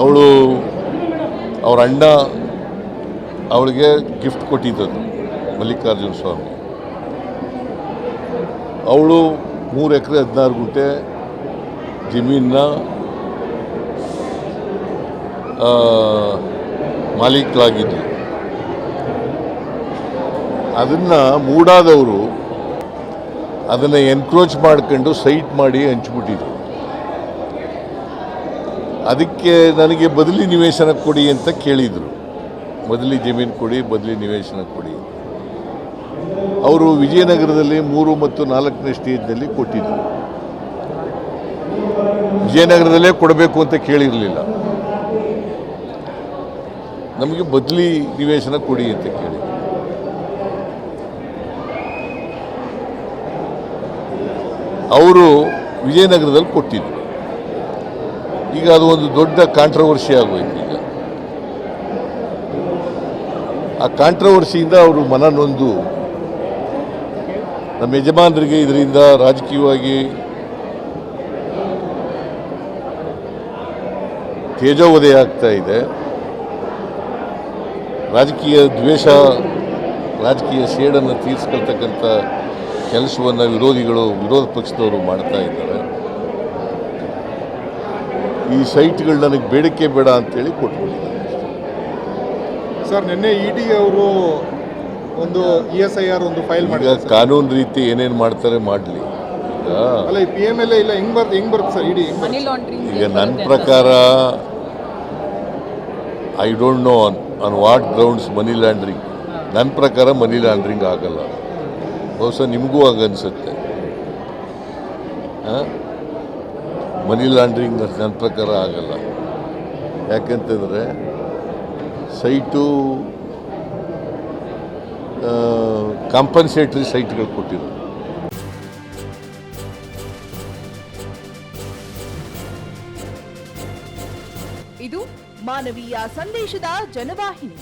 ಅವಳು ಅವ್ರ ಅಣ್ಣ ಅವಳಿಗೆ ಗಿಫ್ಟ್ ಕೊಟ್ಟಿದ್ದದ್ದು ಮಲ್ಲಿಕಾರ್ಜುನ ಸ್ವಾಮಿ. ಅವಳು ಮೂರು ಎಕರೆ ಹದಿನಾರು ಗುಂಟೆ ಜಮೀನ ಮಾಲೀಕರಾಗಿದ್ದರು ಅದನ್ನು ಮೂಡಾದವರು ಅದನ್ನು ಎನ್ಕ್ರೋಚ್ ಮಾಡ್ಕೊಂಡು ಸೈಟ್ ಮಾಡಿ ಹಂಚ್ಬಿಟ್ಟಿದ್ರು. ಅದಕ್ಕೆ ನನಗೆ ಬದಲಿ ನಿವೇಶನ ಕೊಡಿ ಅಂತ ಕೇಳಿದರು. ಬದಲಿ ಜಮೀನು ಕೊಡಿ, ಬದಲಿ ನಿವೇಶನ ಕೊಡಿ. ಅವರು ವಿಜಯನಗರದಲ್ಲಿ ಮೂರು ಮತ್ತು ನಾಲ್ಕನೇ ಸ್ಟೇಜ್ನಲ್ಲಿ ಕೊಟ್ಟಿದ್ದರು ವಿಜಯನಗರದಲ್ಲೇ ಕೊಡಬೇಕು ಅಂತ ಕೇಳಿರಲಿಲ್ಲ. ನಮಗೆ ಬದಲಿ ನಿವೇಶನ ಕೊಡಿ ಅಂತ ಕೇಳಿ ಅವರು ವಿಜಯನಗರದಲ್ಲಿ ಕೊಟ್ಟಿದ್ರು. ಈಗ ಅದು ಒಂದು ದೊಡ್ಡ ಕಾಂಟ್ರವರ್ಸಿ ಆಗೋಯ್ತು ಈಗ. ಆ ಕಾಂಟ್ರವರ್ಸಿಯಿಂದ ಅವರು ಮನ ನೊಂದು. ನಮ್ಮ ಯಜಮಾನರಿಗೆ ಇದರಿಂದ ರಾಜಕೀಯವಾಗಿ ತೇಜೋವಧೆ ಆಗ್ತಾ ಇದೆ. ರಾಜಕೀಯ ದ್ವೇಷ, ರಾಜಕೀಯ ಸೇಡನ್ನು ತೀರಿಸ್ಕೊಳ್ತಕ್ಕಂಥ ಕೆಲಸವನ್ನು ವಿರೋಧಿಗಳು, ವಿರೋಧ ಪಕ್ಷದವರು ಮಾಡ್ತಾ ಇದ್ದಾರೆ. ಈ ಸೈಟ್ಗಳು ನನಗೆ ಬೇಡಿಕೆ ಬೇಡ ಅಂತೇಳಿ ಕೊಟ್ಬಿಟ್ಟಿದ್ದಾರೆ ಸರ್ ನಿನ್ನೆ ಇಡಿ ಅವರು ಒಂದು ಇ ಎಸ್ ಐ ಆರ್ ಒಂದು ಫೈಲ್ ಮಾಡಿ ಮಾಡಿದ್ದಾರೆ ಸರ್. ಕಾನೂನು ರೀತಿ ಏನೇನು ಮಾಡ್ತಾರೆ ಮಾಡಲಿ. ಈಗ ಅಲ್ಲ ಈ ಪಿ ಎಂ ಎಲ್ ಇಲ್ಲ ಹೆಂಗ್ ಬರ್ತ ಹೆಂಗ್ ಬರುತ್ತೆ ಸರ್ ಇಡಿ ಮನಿ ಲಾಂಡ್ರಿಂಗ್ ಈಗ ನನ್ನ ಪ್ರಕಾರ I don't know on on what grounds money laundering ನನ್ನ ಪ್ರಕಾರ ಮನಿ ಲ್ಯಾಂಡ್ರಿಂಗ್ ಆಗಲ್ಲ. ಬಹುಶಃ ನಿಮಗೂ ಆಗನ್ಸುತ್ತೆ ಮನಿ ಲಾಂಡ್ರಿಂಗ್ ನನ್ನ ಪ್ರಕಾರ ಆಗಲ್ಲ. ಯಾಕೆಂತಂದರೆ ಸೈಟು ಕಾಂಪನ್ಸೇಟ್ರಿ ಸೈಟ್ಗಳು ಕೊಟ್ಟಿದ್ರು ಇದು ಮಾನವೀಯ ಸಂದೇಶದ ಜನವಾಹಿನಿ.